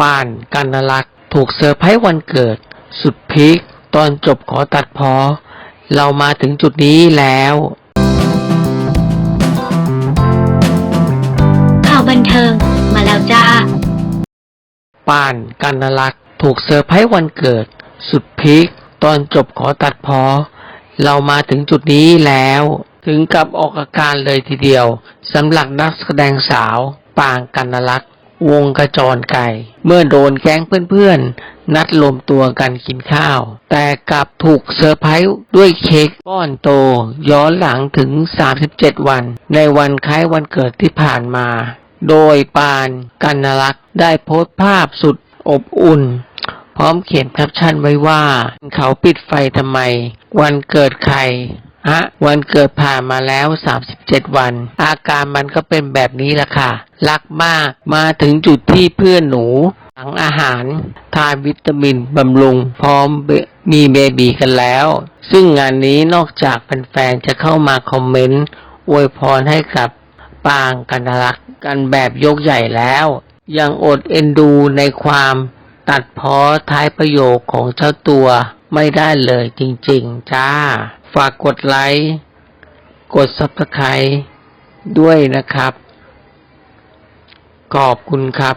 ป่านกันนรักษ์ถูกเซอร์ไพรส์วันเกิด สุดพีคตอนจบขอตัดพอ เรามาถึงจุดนี้แล้วข่าวบันเทิงมาแล้วจ้าป่านกันนรักษ์ถูกเซอร์ไพรส์วันเกิด สุดพีคตอนจบขอตัดพอ เรามาถึงจุดนี้แล้ว ถึงกับออกอาการเลยทีเดียวสำหรับนักแสดงสาวป่างกันนรักษ์ วงกระจรไก่ เมื่อโดนแก๊งเพื่อนๆ นัดรวมตัวกันกินข้าว แต่กลับถูกเซอร์ไพรส์ด้วยเค้กก้อนโต ย้อนหลังถึง 37 วัน ในวันคล้ายวันเกิดที่ผ่านมา โดยปานกันนรักษ์ได้โพสต์ภาพสุดอบอุ่น พร้อมเขียนแคปชั่นไว้ว่า เขาปิดไฟทำไม วันเกิดใคร ฮะวันเกิดผ่านมาแล้ว 37 วัน อาการมันก็เป็นแบบนี้แหละค่ะ รักมากมาถึงจุดที่เพื่อนหนูหลังอาหาร ทานวิตามินบำรุง พร้อมมีเบบีกันแล้ว ซึ่งงานนี้นอกจากแฟนๆจะเข้ามาคอมเมนต์อวยพรให้กับปางกันรักกันแบบยกใหญ่แล้ว ยังอดเอ็นดูในความตัดเพ้อท้ายประโยคของเจ้าตัวไม่ได้เลยจริง ๆ จ้า ฝากกดไลค์ กด Subscribe ด้วยนะครับ ขอบคุณครับ